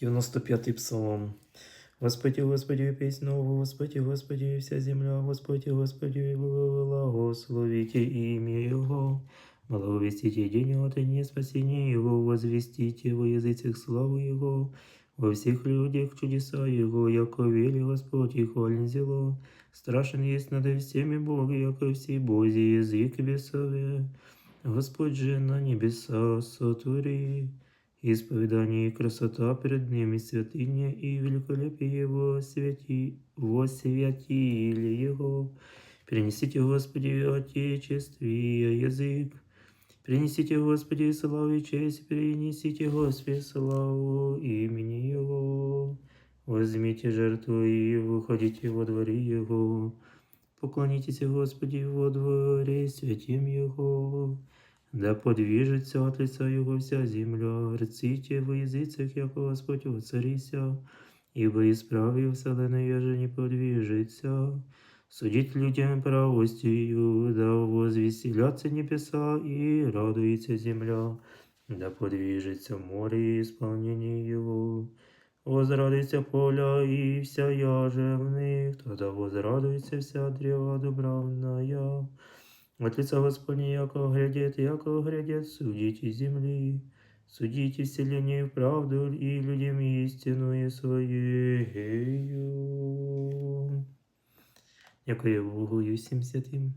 95-й псалом. Господи, Господи, песнь новую, Господи, Господи, вся земля, Господи, Господи, благословите имя Его. Благовестите день от дня спасения Его, возвестите во языцах славу Его, во всех людях чудеса Его, яко вели Господь и хвален зело. Страшен есть над всеми Бог, яко всей Божий язык бесове. Господь же на небеса сотвори, исповедание и красота перед ним, и святыня, и великолепие Его святи, восвятили Его. Принесите, Господи, Отечестве язык, принесите, Господи, славу и честь, принесите, Господи, славу имени Его. Возьмите жертву и выходите во дворе Его. Поклонитесь, Господи, во дворе святим Его. Да подвижется от лица Его вся земля, рците во языцах, яко Господь воцарися, ибо исправил вселенную же не подвижется. Судить людям правостью, да возвеселятся небеса и радуется земля, да подвижется море и исполнение его. Возрадуется поля и вся яже в них, тогда возрадуется вся древа дубравная. От лица Господня, яко грядет, яко грядет, судите земли, судите вселение в правду и людям истинную своєю. Дякую Богу і всім святим.